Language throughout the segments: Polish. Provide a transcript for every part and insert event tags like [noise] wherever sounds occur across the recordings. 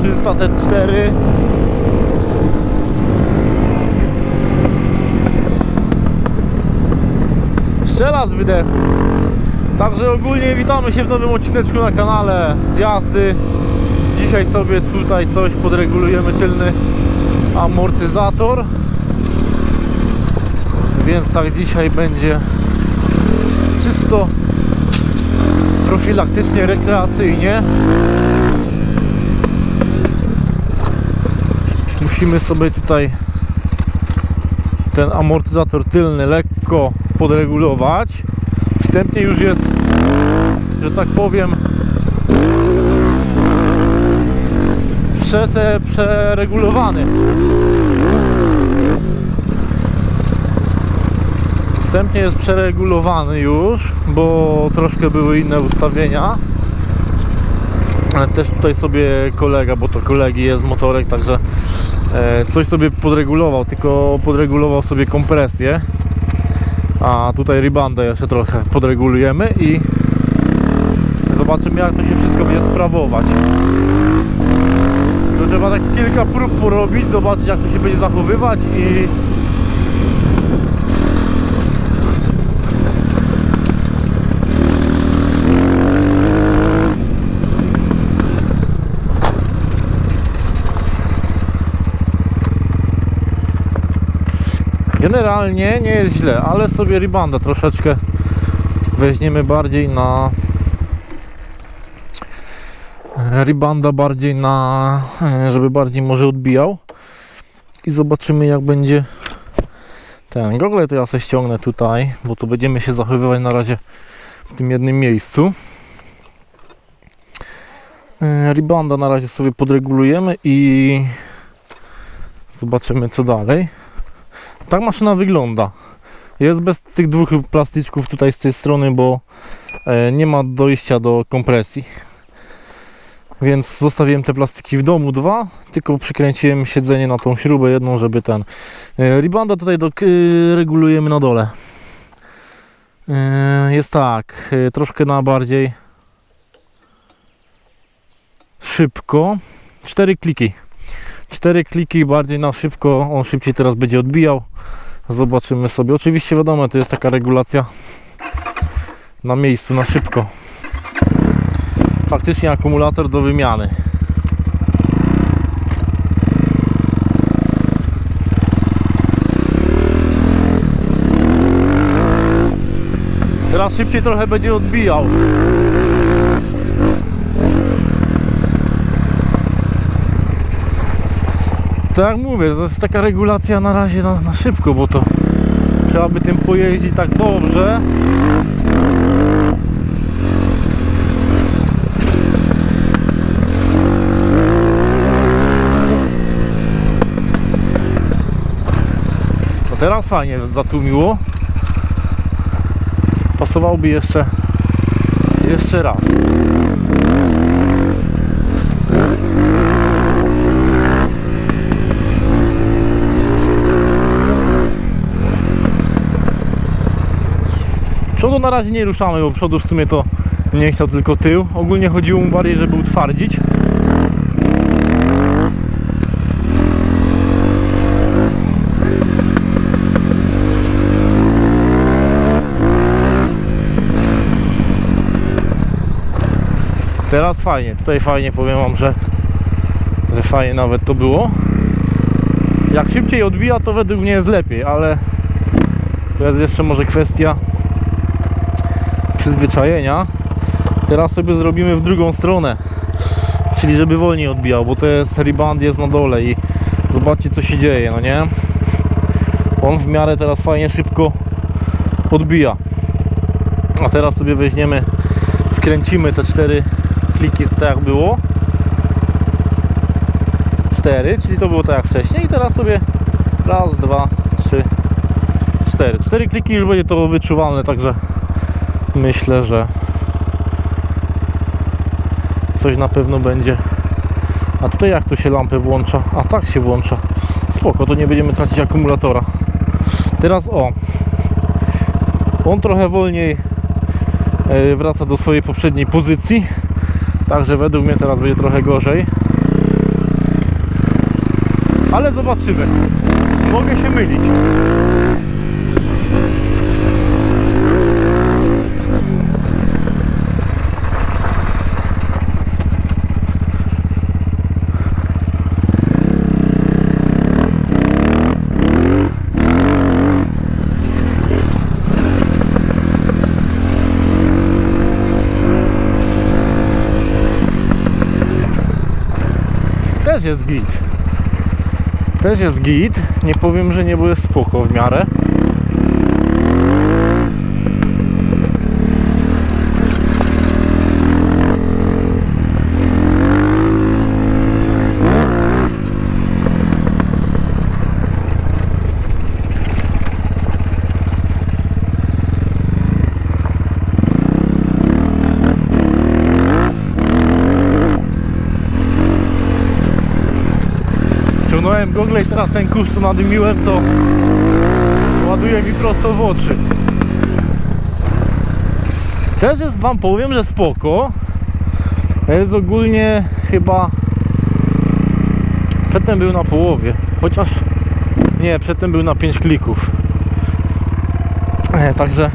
300 T4 Jeszcze raz wydech Także ogólnie witamy się w nowym odcineczku na kanale. Z jazdy Dzisiaj sobie tutaj coś podregulujemy. Tylny amortyzator. Więc tak dzisiaj będzie czysto profilaktycznie, rekreacyjnie musimy sobie tutaj ten amortyzator tylny lekko podregulować. Wstępnie już jest że tak powiem przeregulowany. Wstępnie jest przeregulowany już bo troszkę były inne ustawienia też tutaj sobie kolega, bo to kolegi jest motorek, także e, coś sobie podregulował, tylko podregulował sobie kompresję. A tutaj ribandę jeszcze trochę podregulujemy i zobaczymy jak to się wszystko będzie sprawować. To trzeba tak kilka prób porobić, zobaczyć jak to się będzie zachowywać i Generalnie nie jest źle, ale sobie ribanda troszeczkę weźmiemy bardziej na ribanda bardziej na żeby bardziej może odbijał. I zobaczymy jak będzie ten gogle to ja sobie ściągnę tutaj, bo tu będziemy się zachowywać na razie w tym jednym miejscu. Ribanda na razie sobie podregulujemy i zobaczymy co dalej tak maszyna wygląda. Jest bez tych dwóch plastyczków tutaj z tej strony, bo e, nie ma dojścia do kompresji. Więc zostawiłem te plastiki w domu dwa, tylko przykręciłem siedzenie na tą śrubę jedną, żeby ten e, ribanda tutaj do, regulujemy na dole. E, jest tak, troszkę na bardziej szybko. Cztery kliki. Cztery kliki bardziej na szybko, on szybciej teraz będzie odbijał. Zobaczymy sobie. Oczywiście wiadomo, to jest taka regulacja na miejscu, na szybko. Faktycznie akumulator do wymiany. Teraz szybciej trochę będzie odbijał. Tak mówię, to jest taka regulacja na razie na, na szybko, bo to trzeba by tym pojeździć tak dobrze. No teraz fajnie zatłumiło. Pasowałby jeszcze jeszcze raz. Przodu na razie nie ruszamy, bo przodu w sumie to nie chciał tylko tył. Ogólnie chodziło mu bardziej, żeby utwardzić. Teraz fajnie, tutaj fajnie powiem Wam, że, że fajnie nawet to było. Jak szybciej odbija, to według mnie jest lepiej, ale to jest jeszcze może kwestia przyzwyczajenia. Teraz sobie zrobimy w drugą stronę, czyli żeby wolniej odbijał, bo to jest rebound jest na dole i zobaczcie co się dzieje, no nie? On w miarę teraz fajnie szybko odbija. A teraz sobie weźmiemy, skręcimy te cztery kliki tak jak było. Cztery, czyli to było tak jak wcześniej i teraz sobie raz, dwa, trzy, cztery. Cztery kliki już będzie to wyczuwalne, także myślę, że coś na pewno będzie. A tutaj jak tu się lampę włącza? A tak się włącza. Spoko, to nie będziemy tracić akumulatora. Teraz o. On trochę wolniej e, wraca do swojej poprzedniej pozycji. Także według mnie teraz będzie trochę gorzej. Ale zobaczymy. Mogę się mylić. Też jest git. Też jest git. Nie powiem, że nie było spoko w miarę. Ściągnąłem gogle i teraz ten kurz co nadymiłem to ładuje mi prosto w oczy. Też jest wam powiem, że spoko. Jest ogólnie chyba przedtem był na połowie, chociaż nie, przedtem był na 5 klików. E, Także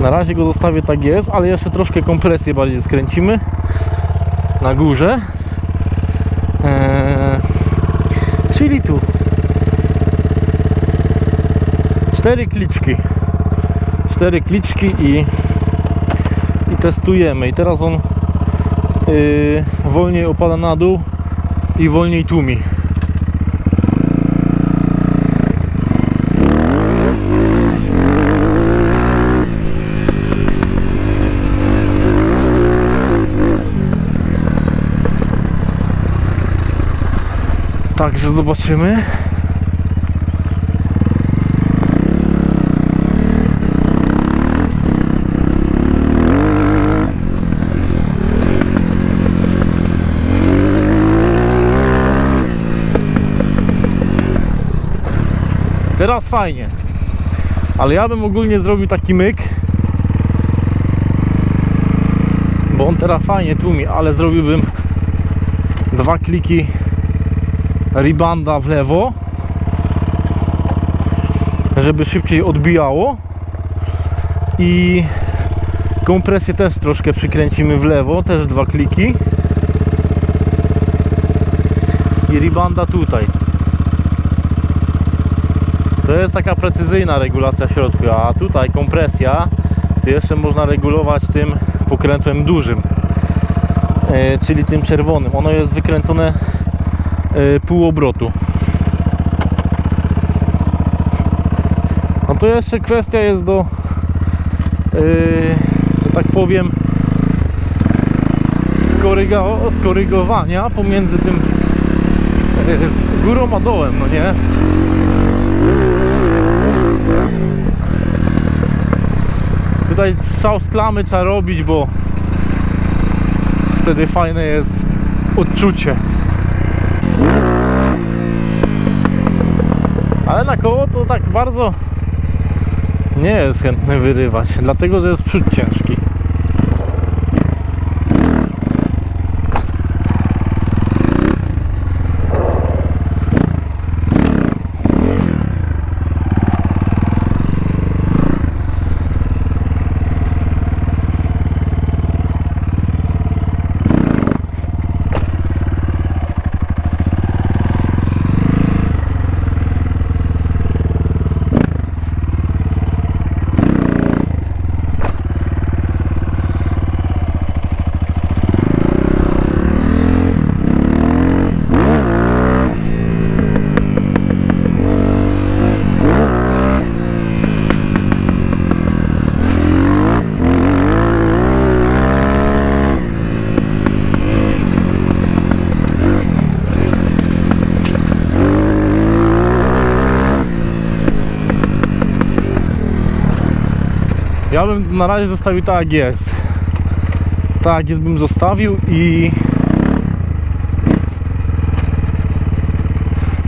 na razie go zostawię tak jest, ale jeszcze troszkę kompresję bardziej skręcimy na górze. Eee, czyli tu. Cztery kliczki. Cztery kliczki i i testujemy. I teraz on yy, wolniej opada na dół i wolniej tłumi Także zobaczymy. Teraz fajnie. Ale ja bym ogólnie zrobił taki myk. Bo on teraz fajnie tłumi, ale zrobiłbym dwa kliki ribanda w lewo żeby szybciej odbijało. I kompresję też troszkę przykręcimy w lewo też dwa kliki. I ribanda tutaj. To jest taka precyzyjna regulacja środku a tutaj kompresja to jeszcze można regulować tym pokrętłem dużym e, czyli tym czerwonym. Ono jest wykręcone pół obrotu. No to jeszcze kwestia jest do, e, że tak powiem, skorygowania pomiędzy tym e, górą a dołem, no nie? Tutaj strzał z klamy trzeba robić, bo wtedy fajne jest odczucie. Ale na koło to tak bardzo nie jest chętny wyrywać, dlatego że jest przód ciężki. Ja bym na razie zostawił tak jak jest. Tak jak jest bym zostawił i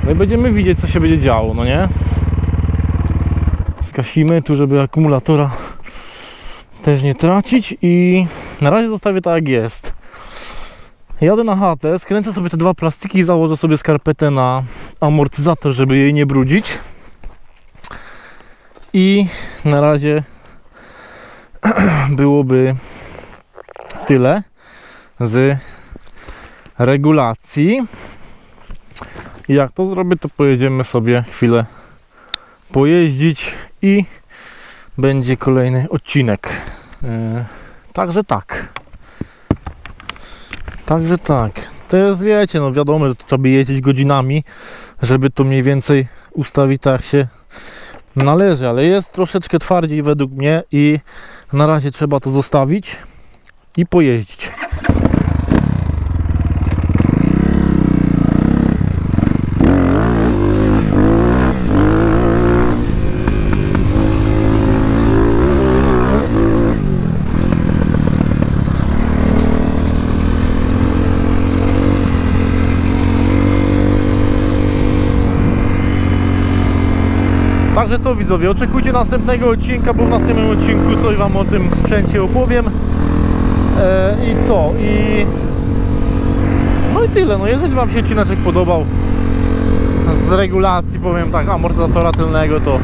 No i będziemy widzieć co się będzie działo, no nie? Skasimy tu, żeby akumulatora też nie tracić i na razie zostawię tak jak jest. Jadę na chatę, skręcę sobie te dwa plastiki i założę sobie skarpetę na amortyzator, żeby jej nie brudzić. I na razie [clears throat] byłoby tyle z regulacji. Jak to zrobię, to pojedziemy sobie chwilę pojeździć i będzie kolejny odcinek. Yy, Także tak. Także tak. To jest, wiecie, no wiadomo, że trzeba by jeździć godzinami, żeby to mniej więcej ustawić tak się należy, ale jest troszeczkę twardziej według mnie i na razie trzeba to zostawić i pojeździć. Także co widzowie, oczekujcie następnego odcinka, bo w następnym odcinku coś Wam o tym sprzęcie opowiem. E, I co? I... No i tyle, no jeżeli Wam się odcineczek podobał z regulacji, powiem tak, amortyzatora tylnego, to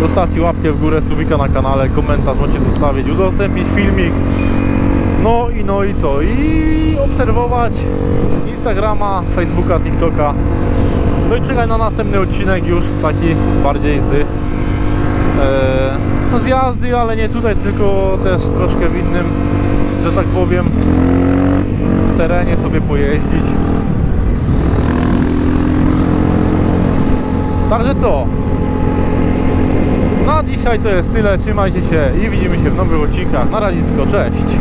zostawcie łapkę w górę, subika na kanale, komentarz możecie zostawić, udostępnić filmik. No i no i co? I obserwować Instagrama, Facebooka, TikToka. No i czekaj na następny odcinek już taki bardziej z, e, no z jazdy, ale nie tutaj, tylko też troszkę w innym, że tak powiem, w terenie sobie pojeździć. Także co? Na dzisiaj to jest tyle, trzymajcie się i widzimy się w nowych odcinkach. Na razie, cześć!